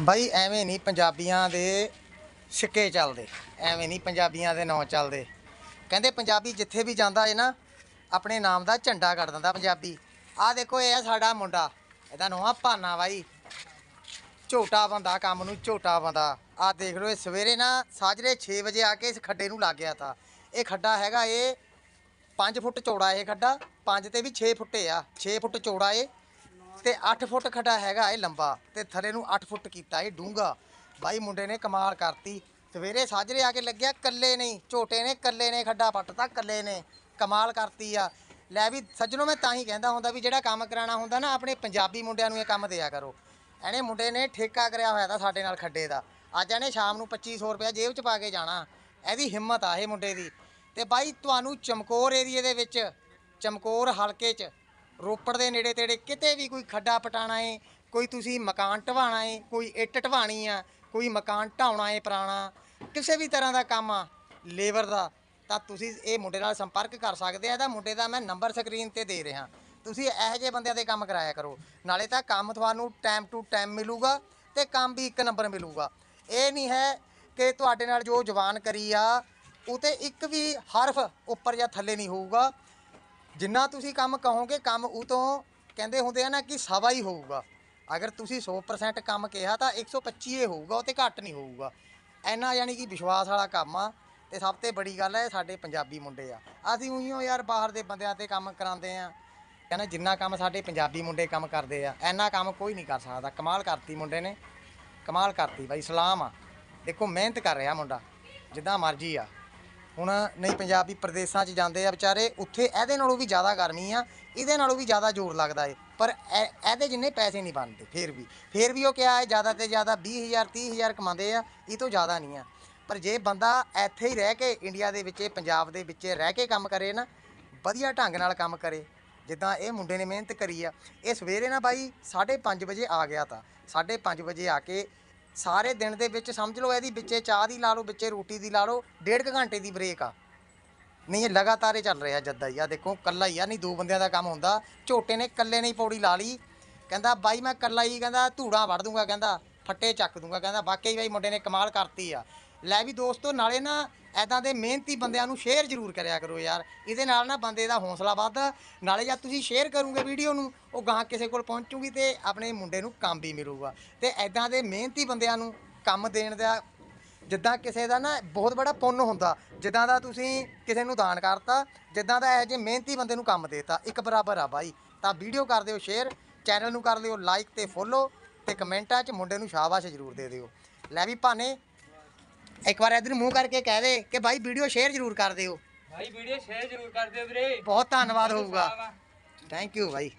ਬਾਈ, ਐਵੇਂ ਨਹੀਂ ਪੰਜਾਬੀਆਂ ਦੇ ਸਿੱਕੇ ਚੱਲਦੇ, ਐਵੇਂ ਨਹੀਂ ਪੰਜਾਬੀਆਂ ਦੇ ਨਾਂ ਚੱਲਦੇ। ਕਹਿੰਦੇ ਪੰਜਾਬੀ ਜਿੱਥੇ ਵੀ ਜਾਂਦਾ ਏ ਨਾ, ਆਪਣੇ ਨਾਮ ਦਾ ਝੰਡਾ ਕੱਢ ਦਿੰਦਾ ਪੰਜਾਬੀ। ਆਹ ਦੇਖੋ, ਇਹ ਆ ਸਾਡਾ ਮੁੰਡਾ, ਇਹਦਾ ਨਾਂ ਆ ਭਾਨਾ ਬਾਈ। ਝੋਟਾ ਬੰਦਾ, ਕੰਮ ਨੂੰ ਝੋਟਾ ਬੰਦਾ। ਆਹ ਦੇਖ ਲਓ, ਇਹ ਸਵੇਰੇ ਨਾ ਸਾਜਰੇ 6 ਵਜੇ ਆ ਕੇ ਇਸ ਖੱਡੇ ਨੂੰ ਲੱਗ ਗਿਆ ਤਾ। ਇਹ ਖੱਡਾ ਹੈਗਾ ਇਹ 5 ਫੁੱਟ ਚੌੜਾ ਇਹ ਖੱਡਾ 5 ਤੇ ਵੀ 6 ਫੁੱਟੇ ਆ 6 ਫੁੱਟ ਚੌੜਾ ਏ। ਤੇ 8 ਫੁੱਟ ਖੱਡਾ ਹੈਗਾ ਇਹ ਲੰਬਾ ਤੇ ਥੱਲੇ ਨੂੰ 8 ਫੁੱਟ ਕੀਤਾ ਇਹ ਡੂੰਗਾ ਬਾਈ ਮੁੰਡੇ ਨੇ ਕਮਾਲ ਕਰਤੀ। ਸਵੇਰੇ ਸਾਜਰੇ ਆ ਕੇ ਲੱਗਿਆ ਕੱਲੇ ਨਹੀਂ, ਝੋਟੇ ਨੇ ਕੱਲੇ ਨੇ, ਖੱਡਾ ਪੱਟਤਾ ਕੱਲੇ ਨੇ, ਕਮਾਲ ਕਰਤੀ ਆ। ਲੈ ਵੀ ਸੱਜਣੋ ਮੈਂ ਤਾਂ ਹੀ ਕਹਿੰਦਾ ਹੁੰਦਾ ਵੀ ਜਿਹੜਾ ਕੰਮ ਕਰਾਉਣਾ ਹੁੰਦਾ ਨਾ ਆਪਣੇ ਪੰਜਾਬੀ ਮੁੰਡਿਆਂ ਨੂੰ ਇਹ ਕੰਮ ਦਿਆ ਕਰੋ। ਇਹਨੇ ਮੁੰਡੇ ਨੇ ਠੇਕਾ ਕਰਿਆ ਹੋਇਆ ਤਾਂ ਸਾਡੇ ਨਾਲ ਖੱਡੇ ਦਾ। ਅੱਜ ਇਹਨੇ ਸ਼ਾਮ ਨੂੰ 2500 ਰੁਪਏ ਜੇਬ 'ਚ ਪਾ ਕੇ ਜਾਣਾ। ਇਹਦੀ ਹਿੰਮਤ ਆ ਇਹ ਮੁੰਡੇ ਦੀ। ਤੇ ਬਾਈ ਤੁਹਾਨੂੰ ਚਮਕੌਰ ਏਰੀਏ ਦੇ ਵਿੱਚ, ਚਮਕੌਰ ਹਲਕੇ 'ਚ ਰੋਪੜ ਦੇ ਨੇੜੇ ਤੇੜੇ ਕਿਤੇ ਵੀ ਕੋਈ ਖੱਡਾ ਪਟਾਣਾ ਏ, ਕੋਈ ਤੁਸੀਂ ਮਕਾਨ ਢਵਾਣਾ ਏ, ਕੋਈ ਇੱਟ ਢਵਾਣੀ ਆ, ਕੋਈ ਮਕਾਨ ਢਾਉਣਾ ਏ ਪੁਰਾਣਾ, ਕਿਸੇ ਵੀ ਤਰ੍ਹਾਂ ਦਾ ਕੰਮ ਆ, ਲੇਬਰ ਦਾ, ਤਾਂ ਤੁਸੀਂ ਇਹ ਮੁੰਡੇ ਨਾਲ ਸੰਪਰਕ ਕਰ ਸਕਦੇ ਆ। ਇਹਦਾ ਮੁੰਡੇ ਦਾ ਮੈਂ ਨੰਬਰ ਸਕਰੀਨ ਤੇ ਦੇ ਰਿਹਾ। ਤੁਸੀਂ ਇਹੋ ਜਿਹੇ ਬੰਦਿਆਂ ਦੇ ਕੰਮ ਕਰਾਇਆ ਕਰੋ। ਨਾਲੇ ਤਾਂ ਕੰਮ ਤੁਹਾਨੂੰ ਟਾਈਮ ਟੂ ਟਾਈਮ ਮਿਲੂਗਾ ਤੇ ਕੰਮ ਵੀ ਇੱਕ ਨੰਬਰ ਮਿਲੂਗਾ। ਇਹ ਨਹੀਂ ਹੈ ਕਿ ਤੁਹਾਡੇ ਨਾਲ ਜੋ ਜਵਾਨ ਕਰੀ ਆ ਉਤੇ ਇੱਕ ਵੀ ਹਰਫ ਉੱਪਰ ਜਾਂ ਥੱਲੇ ਨਹੀਂ ਹੋਊਗਾ। ਜਿੰਨਾ ਤੁਸੀਂ ਕੰਮ ਕਹੋਗੇ, ਕੰਮ ਉਹ ਤੋਂ ਕਹਿੰਦੇ ਹੁੰਦੇ ਆ ਨਾ ਕਿ ਸਵਾ ਹੀ ਹੋਊਗਾ। ਅਗਰ ਤੁਸੀਂ 100% ਕੰਮ ਕਿਹਾ ਤਾਂ 125 ਹੀ ਹੋਊਗਾ, ਉਹ ਤੇ ਘੱਟ ਨਹੀਂ ਹੋਊਗਾ। ਐਨਾ ਯਾਨੀ ਕਿ ਵਿਸ਼ਵਾਸ ਵਾਲਾ ਕੰਮ ਆ ਤੇ ਸਭ ਤੋਂ ਬੜੀ ਗੱਲ ਹੈ ਇਹ ਸਾਡੇ ਪੰਜਾਬੀ ਮੁੰਡੇ ਆ। ਅਸੀਂ ਉਈਓ ਯਾਰ ਬਾਹਰ ਦੇ ਬੰਦਿਆਂ ਤੇ ਕੰਮ ਕਰਾਉਂਦੇ ਆ। ਕਹਿੰਦਾ ਜਿੰਨਾ ਕੰਮ ਸਾਡੇ ਪੰਜਾਬੀ ਮੁੰਡੇ ਕੰਮ ਕਰਦੇ ਆ ਐਨਾ ਕੰਮ ਕੋਈ ਨਹੀਂ ਕਰ ਸਕਦਾ। ਕਮਾਲ ਕਰਤੀ ਮੁੰਡੇ ਨੇ। ਕਮਾਲ ਕਰਤੀ ਬਾਈ, ਸਲਾਮ ਆ। ਦੇਖੋ ਮਿਹਨਤ ਕਰ ਰਿਹਾ ਮੁੰਡਾ, ਜਿੱਦਾਂ ਮਰਜ਼ੀ ਆ। ਹੁਣ ਨਹੀਂ, ਪੰਜਾਬੀ ਪ੍ਰਦੇਸ਼ਾਂ 'ਚ ਜਾਂਦੇ ਆ ਵਿਚਾਰੇ, ਉੱਥੇ ਇਹਦੇ ਨਾਲੋਂ ਵੀ ਜ਼ਿਆਦਾ ਗਰਮੀ ਆ, ਇਹਦੇ ਨਾਲੋਂ ਵੀ ਜ਼ਿਆਦਾ ਜ਼ੋਰ ਲੱਗਦਾ ਏ। ਪਰ ਇਹ- ਇਹਦੇ ਜਿੰਨੇ ਪੈਸੇ ਨਹੀਂ ਬਣਦੇ, ਫੇਰ ਵੀ। ਫੇਰ ਵੀ ਉਹ ਕਿਹਾ ਹੈ ਜ਼ਿਆਦਾ ਤੇ ਜ਼ਿਆਦਾ 20000 30000 ਕਮਾਉਂਦੇ ਆ, ਇਹ ਤੋਂ ਜ਼ਿਆਦਾ ਨਹੀਂ ਆ। ਪਰ ਜੇ ਬੰਦਾ ਇੱਥੇ ਹੀ ਰਹਿ ਕੇ ਇੰਡੀਆ ਦੇ ਵਿੱਚ, ਪੰਜਾਬ ਦੇ ਵਿੱਚ ਰਹਿ ਕੇ ਕੰਮ ਕਰੇ ਨਾ, ਵਧੀਆ ਢੰਗ ਨਾਲ ਕੰਮ ਕਰੇ, ਜਿੱਦਾਂ ਇਹ ਮੁੰਡੇ ਨੇ ਮਿਹਨਤ ਕਰੀ ਆ। ਇਹ ਸਵੇਰੇ ਨਾ ਬਾਈ 5:30 ਵਜੇ ਆ ਗਿਆ ਤਾਂ 5:30 ਵਜੇ ਆ ਕੇ ਸਾਰੇ ਦਿਨ ਦੇ ਵਿੱਚ ਸਮਝ ਲਓ ਇਹਦੀ ਵਿੱਚੇ ਚਾਹ ਦੀ ਲਾ ਲਓ, ਵਿੱਚੇ ਰੋਟੀ ਦੀ ਲਾ ਲਓ, ਡੇਢ ਕੁ ਘੰਟੇ ਦੀ ਬ੍ਰੇਕ ਆ। ਨਹੀਂ, ਇਹ ਲਗਾਤਾਰ ਹੀ ਚੱਲ ਰਿਹਾ ਜੱਦਾ ਹੀ ਆ। ਦੇਖੋ ਕੱਲਾ ਹੀ ਆ, ਨਹੀਂ ਦੋ ਬੰਦਿਆਂ ਦਾ ਕੰਮ ਹੁੰਦਾ। ਝੋਟੇ ਨੇ ਕੱਲੇ ਨੇ ਹੀ ਪੌੜੀ ਲਾ ਲਈ। ਕਹਿੰਦਾ, ਬਾਈ ਮੈਂ ਕੱਲਾ ਹੀ, ਕਹਿੰਦਾ ਧੂੜਾਂ ਵੜ ਦੂੰਗਾ, ਕਹਿੰਦਾ, ਫੱਟੇ ਚੱਕ ਦੂੰਗਾ, ਕਹਿੰਦਾ, ਵਾਕਈ ਬਾਈ ਮੁੰਡੇ ਨੇ ਕਮਾਲ ਕਰਤੀ ਆ। ਲੈ ਵੀ ਦੋਸਤੋ, ਨਾਲੇ ਨਾ ਐਦਾਂ ਦੇ ਮਿਹਨਤੀ ਬੰਦਿਆਂ ਨੂੰ ਸ਼ੇਅਰ ਜ਼ਰੂਰ ਕਰਿਆ ਕਰੋ ਯਾਰ। ਇਹਦੇ ਨਾਲ ਨਾ ਬੰਦੇ ਦਾ ਹੌਸਲਾ ਵੱਧਦਾ ਨਾਲੇ ਜਦ ਤੁਸੀਂ ਸ਼ੇਅਰ ਕਰੋਗੇ ਵੀਡੀਓ ਨੂੰ, ਉਹ ਗਾਂ ਕਿਸੇ ਕੋਲ ਪਹੁੰਚੂਗੀ ਤੇ ਆਪਣੇ ਮੁੰਡੇ ਨੂੰ ਕੰਮ ਵੀ ਮਿਲੂਗਾ। ਤੇ ਐਦਾਂ ਦੇ ਮਿਹਨਤੀ ਬੰਦਿਆਂ ਨੂੰ ਕੰਮ ਦੇਣ ਦਾ, ਜਿੱਦਾਂ ਕਿਸੇ ਦਾ ਨਾ ਬਹੁਤ ਬੜਾ ਪੁੰਨ ਹੁੰਦਾ। ਜਿੱਦਾਂ ਦਾ ਤੁਸੀਂ ਕਿਸੇ ਨੂੰ ਦਾਨ ਕਰਤਾ, ਜਿੱਦਾਂ ਦਾ ਇਹ ਜੇ ਮਿਹਨਤੀ ਬੰਦੇ ਨੂੰ ਕੰਮ ਦੇਤਾ। ਇੱਕ ਬਰਾਬਰ ਆ ਬਾਈ। ਤਾਂ ਵੀਡੀਓ ਕਰ ਦਿਓ ਸ਼ੇਅਰ ਚੈਨਲ ਨੂੰ ਕਰ ਦਿਓ ਲਾਈਕ ਤੇ ਫੋਲੋ ਤੇ ਕਮੈਂਟਾਂ 'ਚ ਮੁੰਡੇ ਨੂੰ ਸ਼ਾਬਾਸ਼ ਜ਼ਰੂਰ ਦੇ ਦਿਓ। ਲੈ ਵੀ ਭਾਨੇ ਇੱਕ ਵਾਰ ਇਧਰ ਮੂੰਹ ਕਰਕੇ ਕਹਿ ਦੇ ਕਿ ਬਾਈ ਵੀਡੀਓ ਸ਼ੇਅਰ ਜ਼ਰੂਰ ਕਰ ਦਿਓ। ਭਾਈ ਵੀਡੀਓ ਸ਼ੇਅਰ ਜ਼ਰੂਰ ਕਰ ਦਿਓ ਵੀਰੇ। ਬਹੁਤ ਧੰਨਵਾਦ ਹੋਊਗਾ। Thank you by